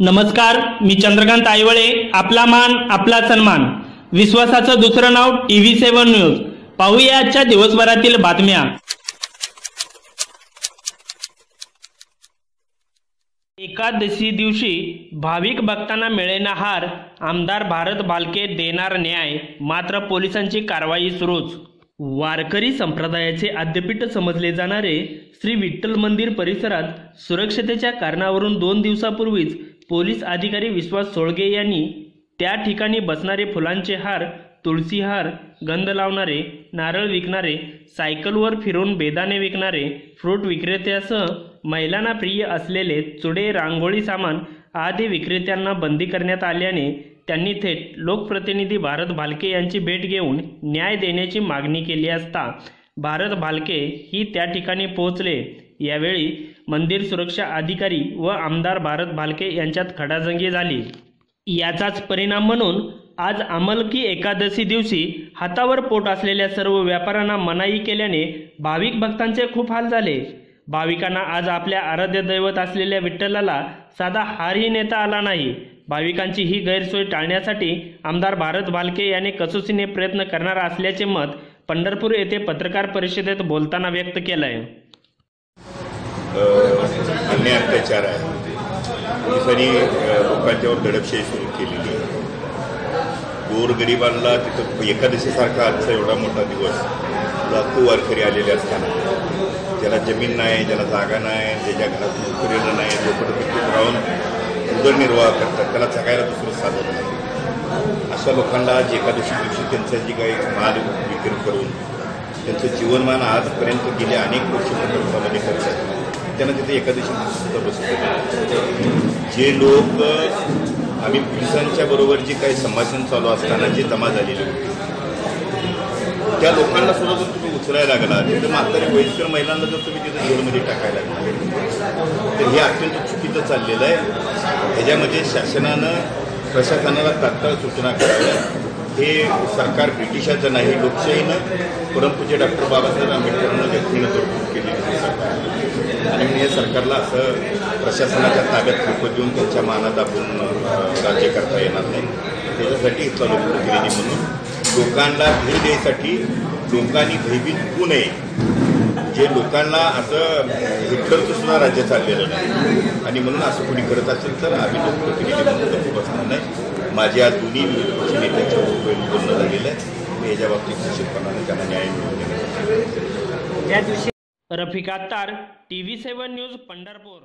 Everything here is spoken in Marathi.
नमस्कार मी चंद्रकांत आयवळे आपला मान आपला सन्मान. विश्वासाचं दुसरं नाव टीव्ही सेव्हन न्यूज. पाहूया आजच्या दिवसभरातील बातम्या. एकादशी दिवशी भाविक भक्तांना मिळेना हार आमदार भारत भालके देणार न्याय मात्र पोलिसांची कारवाई सुरूच. वारकरी संप्रदायाचे आद्यपीठ समजले जाणारे श्री विठ्ठल मंदिर परिसरात सुरक्षतेच्या कारणावरून दोन दिवसापूर्वीच पोलीस अधिकारी विश्वास सोळगे यांनी त्या ठिकाणी बसणारे फुलांचे हार तुळशी हार गंध लावणारे नारळ विकणारे सायकलवर फिरून बेदाणे विकणारे फ्रूट विक्रेत्यासह महिलांना प्रिय असलेले चुडे रांगोळी सामान आदी विक्रेत्यांना बंदी करण्यात आल्याने त्यांनी थेट लोकप्रतिनिधी भारत भालके यांची भेट घेऊन न्याय देण्याची मागणी केली असता भारत भालके ही त्या ठिकाणी पोहोचले. यावेळी मंदिर सुरक्षा अधिकारी व आमदार भारत भालके यांच्यात खडाजंगी झाली. याचाच परिणाम म्हणून आज अमलकी एकादशी दिवशी हातावर पोट असलेल्या सर्व व्यापाऱ्यांना मनाई केल्याने भाविक भक्तांचे खूप हाल झाले. भाविकांना आज आपल्या आराध्य दैवत असलेल्या विठ्ठलाला साधा हारही नेता आला नाही. भाविकांची ही गैरसोय टाळण्यासाठी आमदार भारत भालके यांनी कसोसीने प्रयत्न करणार असल्याचे मत पंढरपूर येथे पत्रकार परिषदेत बोलताना व्यक्त केलं आहे अन्याय अत्याचार आहे. पोलिसांनी लोकांच्यावर दडपशाही सुरू केलेली आहे. गोरगरिबांना तिथं एकादशीसारखा आजचा एवढा मोठा दिवस लाखो वारकरी आलेले असताना ज्याला जमीन नाही ज्याला जागा नाही ज्याच्या घरात नोकरीला नाही झोपडपट्टीत राहून उदरनिर्वाह करतात त्याला जगायला दुसरं साधन नाही. अशा लोकांना आज एकादशी दिवशी त्यांचं जी काही माल विक्री करून त्यांचं जीवनमान आजपर्यंत गेले अनेक वर्ष खर्चामध्ये करत आहे त्यांना तिथे एकादशी सुद्धा जे लोक आम्ही पोलिसांच्या बरोबर जे काही संभाषण चालू असताना जे जमा झालेले त्या लोकांना सुद्धा जर तुम्ही उचलायला लागला तिथं म्हातारी वयस्कर महिलांना जर तुम्ही तिथं जेलमध्ये टाकायला लागला तर हे अत्यंत चुकीचं चाललेलं आहे. ह्याच्यामध्ये शासनानं प्रशासनाला तात्काळ सूचना कराव्या हे सरकार ब्रिटिशाचं नाही लोकशाहीनं परमपूज्य डॉक्टर बाबासाहेब आंबेडकरांना व्यक्तीनं तरतूद केलेली सरकार आणि मी या सरकारला असं प्रशासनाच्या ताब्यात खूप देऊन त्यांच्या मानात आपण राज्य करता येणार नाही. त्याच्यासाठी इथला लोकप्रतिनिधी म्हणून लोकांना भेट द्यायसाठी लोकांनी भयभीत होऊ नये. जे लोकांना असं हिटलरचं सुद्धा राज्य चाललेलं नाही. आणि म्हणून असं कोणी करत असेल तर आम्ही लोकप्रतिनिधी म्हणून खूप असणार नाही. माझ्या दोन्ही विरोधी पक्ष नेत्यांच्या बरोबर बोलणं झालेलं आहे. मी याच्या बाबतीत निश्चितपणाने त्यांना न्याय मिळवून देण्याचा Rafiq Attar TV seven news Pandharpur.